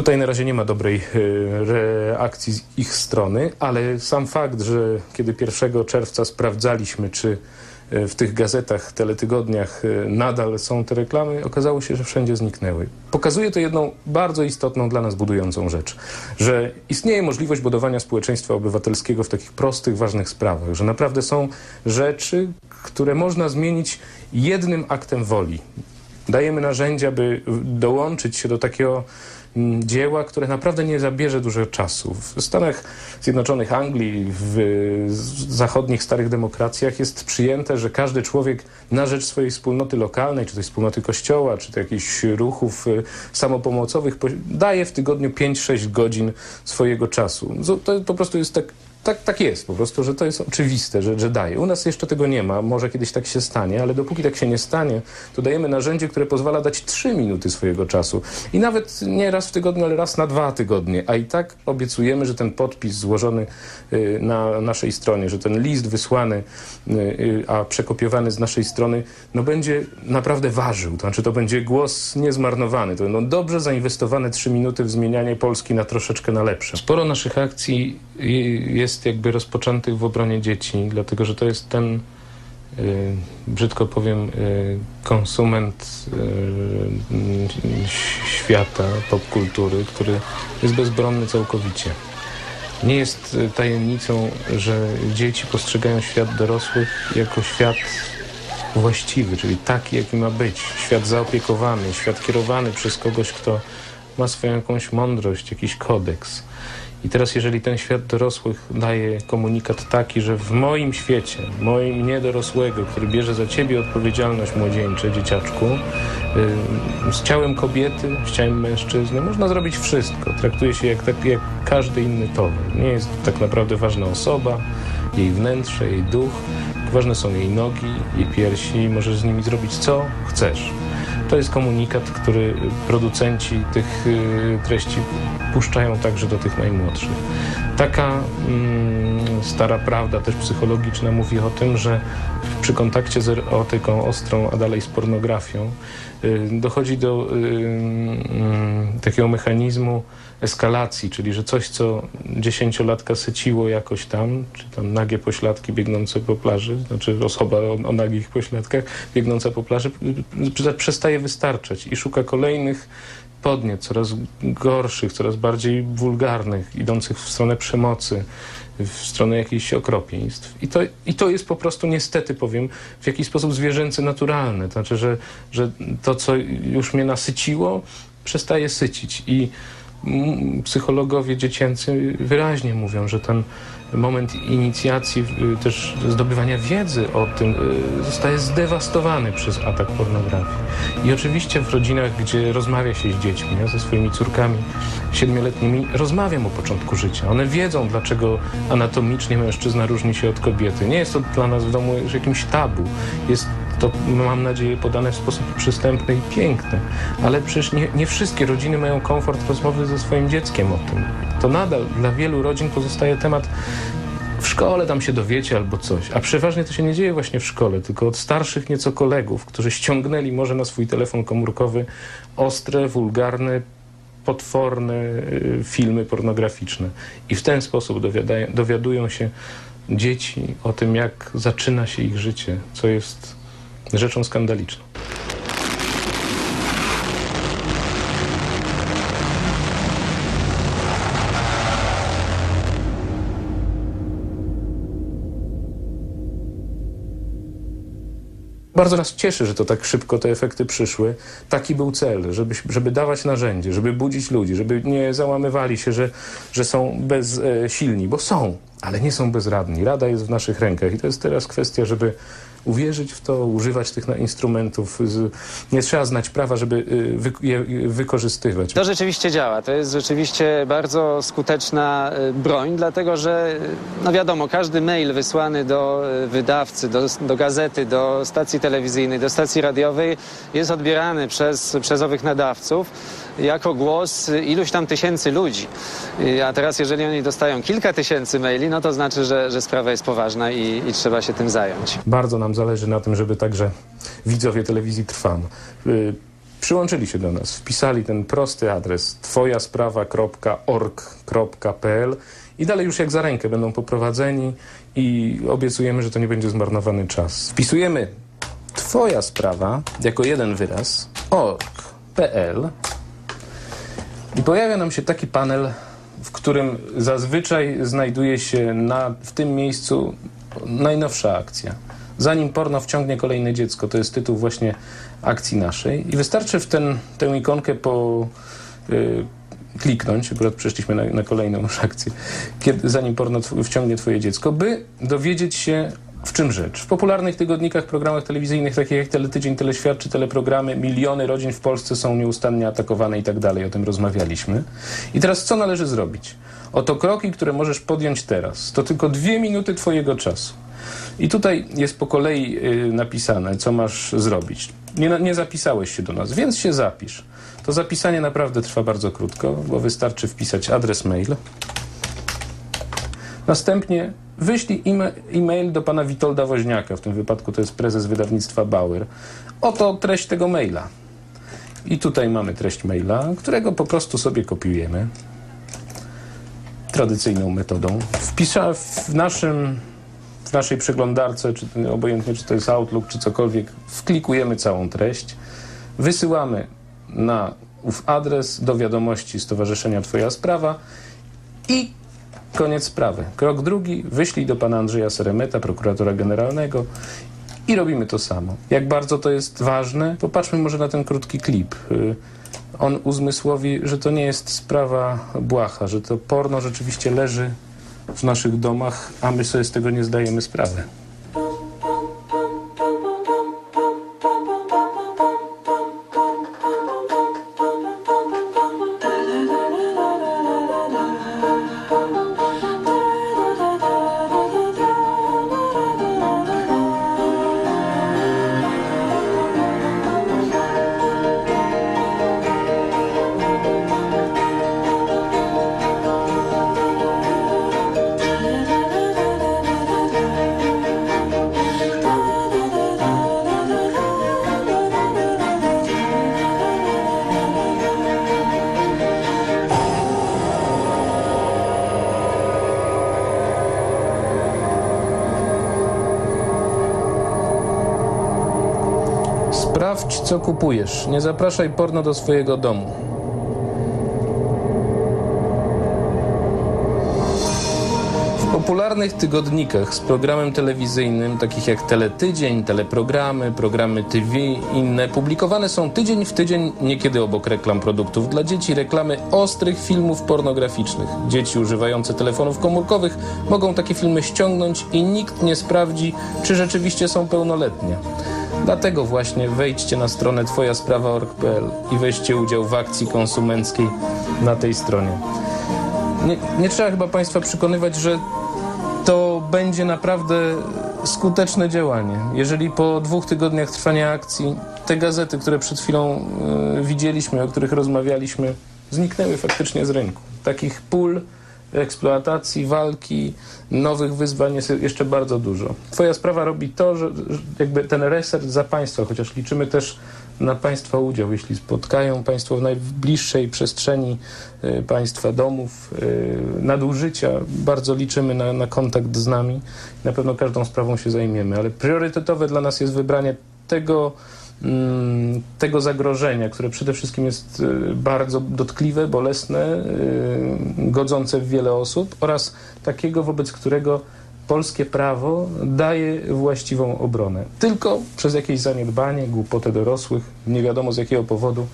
Tutaj na razie nie ma dobrej e, reakcji z ich strony, ale sam fakt, że kiedy 1 czerwca sprawdzaliśmy, czy e, w tych gazetach, teletygodniach e, nadal są te reklamy, okazało się, że wszędzie zniknęły. Pokazuje to jedną bardzo istotną dla nas budującą rzecz, że istnieje możliwość budowania społeczeństwa obywatelskiego w takich prostych, ważnych sprawach, że naprawdę są rzeczy, które można zmienić jednym aktem woli. Dajemy narzędzia, by dołączyć się do takiego mm, dzieła, które naprawdę nie zabierze dużo czasu. W Stanach Zjednoczonych, Anglii, w zachodnich starych demokracjach jest przyjęte, że każdy człowiek na rzecz swojej wspólnoty lokalnej, czy jest wspólnoty kościoła, czy to jakichś ruchów y, samopomocowych, po- daje w tygodniu 5-6 godzin swojego czasu. To po prostu jest tak tak, tak jest po prostu, że to jest oczywiste, że, że daje. U nas jeszcze tego nie ma, może kiedyś tak się stanie, ale dopóki tak się nie stanie, to dajemy narzędzie, które pozwala dać trzy minuty swojego czasu. I nawet nie raz w tygodniu, ale raz na dwa tygodnie. A i tak obiecujemy, że ten podpis złożony y, na naszej stronie, że ten list wysłany, y, y, a przekopiowany z naszej strony, no będzie naprawdę ważył. To znaczy to będzie głos niezmarnowany. To będą dobrze zainwestowane trzy minuty w zmienianie Polski na troszeczkę na lepsze. Sporo naszych akcji y, jest jakby rozpoczętych w obronie dzieci, dlatego że to jest ten, y, brzydko powiem, y, konsument y, świata, popkultury, który jest bezbronny całkowicie. Nie jest tajemnicą, że dzieci postrzegają świat dorosłych jako świat właściwy, czyli taki, jaki ma być. Świat zaopiekowany, świat kierowany przez kogoś, kto ma swoją jakąś mądrość, jakiś kodeks. I teraz, jeżeli ten świat dorosłych daje komunikat taki, że w moim świecie, moim niedorosłego, który bierze za ciebie odpowiedzialność młodzieńcze, dzieciaczku, y, z ciałem kobiety, z ciałem mężczyzny, można zrobić wszystko. Traktuje się jak, tak, jak każdy inny towar. Nie jest tak naprawdę ważna osoba, jej wnętrze, jej duch. Ważne są jej nogi, jej piersi możesz z nimi zrobić co chcesz. To jest komunikat, który producenci tych y, treści puszczają także do tych najmłodszych. Taka mm, stara prawda też psychologiczna mówi o tym, że przy kontakcie z erotyką ostrą, a dalej z pornografią, y, dochodzi do y, mm, takiego mechanizmu eskalacji, czyli że coś, co dziesięciolatka syciło jakoś tam, czy tam nagie pośladki biegnące po plaży, znaczy osoba o, o nagich pośladkach biegnąca po plaży, przestaje wystarczać i szuka kolejnych podniet, coraz gorszych, coraz bardziej wulgarnych, idących w stronę przemocy, w stronę jakichś okropieństw. I to, I to jest po prostu niestety, powiem, w jakiś sposób zwierzęcy naturalne. To znaczy, że, że to, co już mnie nasyciło, przestaje sycić. I psychologowie dziecięcy wyraźnie mówią, że ten moment inicjacji, też zdobywania wiedzy o tym y, zostaje zdewastowany przez atak pornografii. I oczywiście w rodzinach, gdzie rozmawia się z dziećmi, ja ze swoimi córkami siedmioletnimi, rozmawiam o początku życia. One wiedzą, dlaczego anatomicznie mężczyzna różni się od kobiety. Nie jest to dla nas w domu jakimś tabu. Jest to, mam nadzieję, podane w sposób przystępny i piękny. Ale przecież nie, nie wszystkie rodziny mają komfort rozmowy ze swoim dzieckiem o tym. To nadal dla wielu rodzin pozostaje temat w szkole tam się dowiecie albo coś. A przeważnie to się nie dzieje właśnie w szkole, tylko od starszych nieco kolegów, którzy ściągnęli może na swój telefon komórkowy ostre, wulgarne, potworne y, filmy pornograficzne. I w ten sposób dowiadają, dowiadują się dzieci o tym, jak zaczyna się ich życie, co jest rzeczą skandaliczną. Bardzo nas cieszy, że to tak szybko te efekty przyszły. Taki był cel, żeby, żeby dawać narzędzie, żeby budzić ludzi, żeby nie załamywali się, że, że są bezsilni, bo są, ale nie są bezradni. Rada jest w naszych rękach i to jest teraz kwestia, żeby uwierzyć w to, używać tych instrumentów. Nie trzeba znać prawa, żeby y, je wykorzystywać. To rzeczywiście działa. To jest rzeczywiście bardzo skuteczna y, broń, dlatego że, y, no wiadomo, każdy mail wysłany do wydawcy, do, do gazety, do stacji telewizyjnej, do stacji radiowej jest odbierany przez, przez owych nadawców jako głos iluś tam tysięcy ludzi. A teraz, jeżeli oni dostają kilka tysięcy maili, no to znaczy, że, że sprawa jest poważna i, i trzeba się tym zająć. Bardzo nam zależy na tym, żeby także widzowie telewizji Trwam y, przyłączyli się do nas, wpisali ten prosty adres twojasprawa.org.pl i dalej już jak za rękę będą poprowadzeni i obiecujemy, że to nie będzie zmarnowany czas. Wpisujemy Twoja sprawa jako jeden wyraz org.pl i pojawia nam się taki panel, w którym zazwyczaj znajduje się na, w tym miejscu najnowsza akcja. Zanim porno wciągnie kolejne dziecko, to jest tytuł właśnie akcji naszej. I wystarczy w ten, tę ikonkę po, y, kliknąć, akurat przeszliśmy na, na kolejną akcję, kiedy, zanim porno wciągnie twoje dziecko, by dowiedzieć się w czym rzecz? W popularnych tygodnikach, programach telewizyjnych, takich jak Teletydzień, Teleświat czy teleprogramy, miliony rodzin w Polsce są nieustannie atakowane i tak dalej. O tym rozmawialiśmy. I teraz co należy zrobić? Oto kroki, które możesz podjąć teraz. To tylko dwie minuty twojego czasu. I tutaj jest po kolei y, napisane, co masz zrobić. Nie, nie zapisałeś się do nas, więc się zapisz. To zapisanie naprawdę trwa bardzo krótko, bo wystarczy wpisać adres mail. Następnie wyślij e-ma- e-mail do pana Witolda Woźniaka, w tym wypadku to jest prezes wydawnictwa Bauer. Oto treść tego maila. I tutaj mamy treść maila, którego po prostu sobie kopiujemy tradycyjną metodą. Wpisza w naszym w naszej przeglądarce, czy obojętnie czy to jest Outlook, czy cokolwiek, wklikujemy całą treść, wysyłamy na ów adres do wiadomości Stowarzyszenia Twoja Sprawa i koniec sprawy. Krok drugi, wyślij do pana Andrzeja Seremeta, prokuratora generalnego i robimy to samo. Jak bardzo to jest ważne, popatrzmy może na ten krótki klip. Y, On uzmysłowi, że to nie jest sprawa błaha, że to porno rzeczywiście leży w naszych domach, a my sobie z tego nie zdajemy sprawy. Sprawdź, co kupujesz. Nie zapraszaj porno do swojego domu. Popularnych tygodnikach z programem telewizyjnym, takich jak Teletydzień, teleprogramy, programy TV i inne, publikowane są tydzień w tydzień, niekiedy obok reklam produktów dla dzieci, reklamy ostrych filmów pornograficznych. Dzieci używające telefonów komórkowych mogą takie filmy ściągnąć i nikt nie sprawdzi, czy rzeczywiście są pełnoletnie. Dlatego właśnie wejdźcie na stronę twojasprawa.org.pl i weźcie udział w akcji konsumenckiej na tej stronie. Nie, nie trzeba chyba Państwa przekonywać, że będzie naprawdę skuteczne działanie. Jeżeli po dwóch tygodniach trwania akcji te gazety, które przed chwilą y, widzieliśmy, o których rozmawialiśmy, zniknęły faktycznie z rynku. Takich pól eksploatacji, walki, nowych wyzwań jest jeszcze bardzo dużo. Twoja sprawa robi to, że, że jakby ten reset za państwa, chociaż liczymy też na państwa udział, jeśli spotkają państwo w najbliższej przestrzeni y, państwa domów, y, nadużycia, bardzo liczymy na, na kontakt z nami. Na pewno każdą sprawą się zajmiemy, ale priorytetowe dla nas jest wybranie tego, mm, tego zagrożenia, które przede wszystkim jest y, bardzo dotkliwe, bolesne, godzące w wiele osób oraz takiego, wobec którego polskie prawo daje właściwą obronę. Tylko przez jakieś zaniedbanie, głupotę dorosłych, nie wiadomo z jakiego powodu,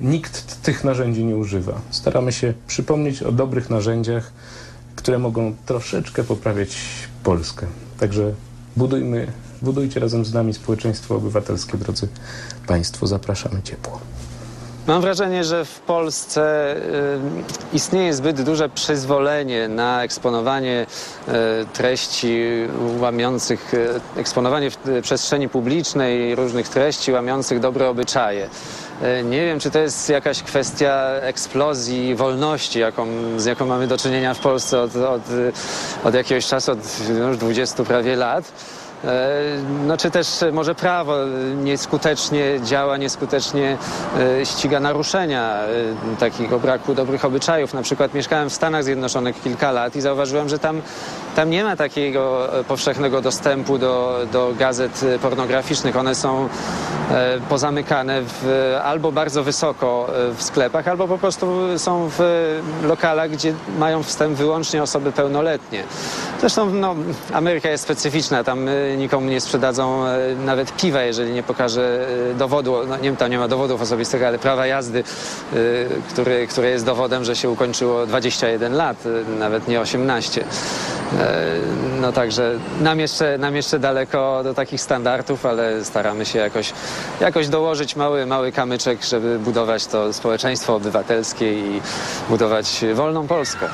nikt tych narzędzi nie używa. Staramy się przypomnieć o dobrych narzędziach, które mogą troszeczkę poprawiać Polskę. Także budujmy, budujcie razem z nami społeczeństwo obywatelskie, drodzy Państwo. Zapraszamy ciepło. Mam wrażenie, że w Polsce y, istnieje zbyt duże przyzwolenie na eksponowanie y, treści łamiących, y, eksponowanie w przestrzeni publicznej różnych treści łamiących dobre obyczaje. Nie wiem, czy to jest jakaś kwestia eksplozji wolności, jaką, z jaką mamy do czynienia w Polsce od, od, od jakiegoś czasu, od już 20 prawie lat. E, No czy też e, może prawo e, nieskutecznie działa, nieskutecznie ściga naruszenia takiego braku dobrych obyczajów. Na przykład mieszkałem w Stanach Zjednoczonych kilka lat i zauważyłem, że tam, tam nie ma takiego e, powszechnego dostępu do, do gazet e, pornograficznych. One są e, pozamykane w, albo bardzo wysoko w sklepach, albo po prostu są w lokalach, gdzie mają wstęp wyłącznie osoby pełnoletnie. Zresztą no, Ameryka jest specyficzna, tam nikomu nie sprzedadzą nawet piwa, jeżeli nie pokaże dowodu, no, nie, tam nie ma dowodów osobistych, ale prawa jazdy, który, które jest dowodem, że się ukończyło 21 lat, nawet nie 18. E, No także nam jeszcze, nam jeszcze daleko do takich standardów, ale staramy się jakoś, jakoś dołożyć mały, mały kamyczek, żeby budować to społeczeństwo obywatelskie i budować wolną Polskę.